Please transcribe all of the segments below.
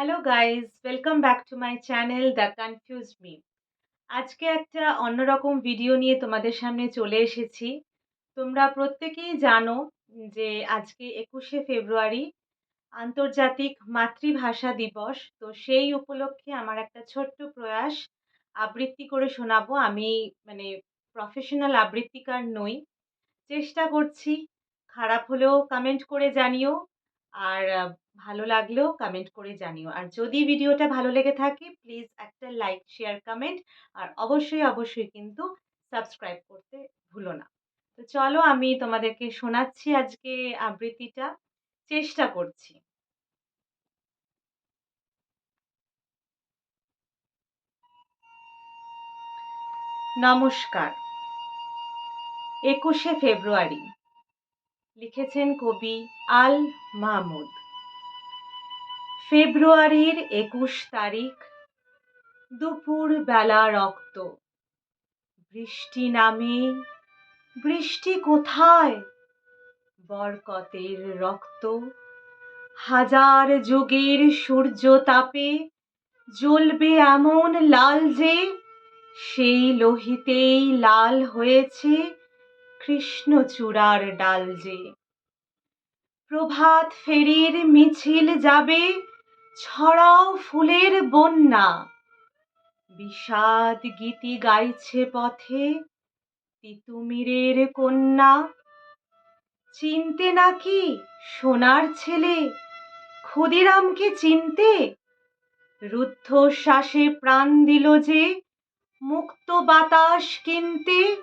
Hello guys welcome back to my channel the confuse me আজকে একটা অন্যরকম video নিয়ে তোমাদের সামনে চলে এসেছি। তোমরা প্রত্যেকেই জানো যে আজকে একুশে ফেব্রুয়ারি, আন্তর্জাতিক মাতৃভাষা দিবস। তো সেই উপলক্ষে আমার একটা ছোট্ট প্রয়াস আবৃত্তি করে শোনাবো। আমি মানে প্রফেশনাল আবৃত্তিকার নই। চেষ্টা করছি, খারাপ হলেও কমেন্ট করে জানিও। আর ভালো লাগলেও কমেন্ট করে জানিও। আর যদি ভিডিওটা ভালো লেগে থাকে প্লিজ একটা লাইক শেয়ার কমেন্ট আর অবশ্যই অবশ্যই কিন্তু সাবস্ক্রাইব করতে ভুলো না। তো চলো আমি তোমাদেরকে শোনাচ্ছি আজকে আবৃত্তিটা। চেষ্টা করছি। নমস্কার। একুশে ফেব্রুয়ারি। লিখেছেন কবি আল মাহমুদ। ফেব্রুয়ারির একুশ তারিখ, দুপুর বেলা রক্ত। বৃষ্টি নামে, বৃষ্টি কোথায়? বরকতের রক্ত। হাজার যুগের সূর্য তাপে জ্বলবে এমন লাল যে, সেই লোহিতেই লাল হয়েছে কৃষ্ণচূড়ার ডাল যে। প্রভাত ফেরির মিছিল যাবে ছড়াও ফুলের বন্যা। বিষাদ গীতি গাইছে পথে তিতুমিরের কন্যা। চিনতে নাকি সোনার ছেলে? ক্ষুদিরামকে চিনতে? রুদ্ধশ্বাসে প্রাণ দিল যে মুক্ত বাতাস কিনতে।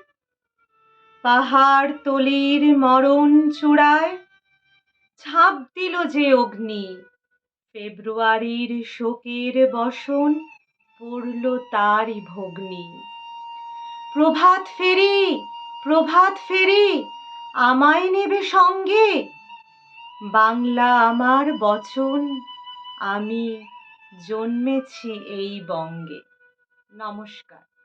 পাহাড় তলির মরণ চূড়ায় ছাপ দিল যে অগ্নি। ফেব্রুয়ারির শোকের বসন পড়ল তারই ভগ্নি। প্রভাত ফেরি প্রভাত ফেরি, আমায় নেবে সঙ্গে। বাংলা আমার বচন, আমি জন্মেছি এই বঙ্গে। নমস্কার।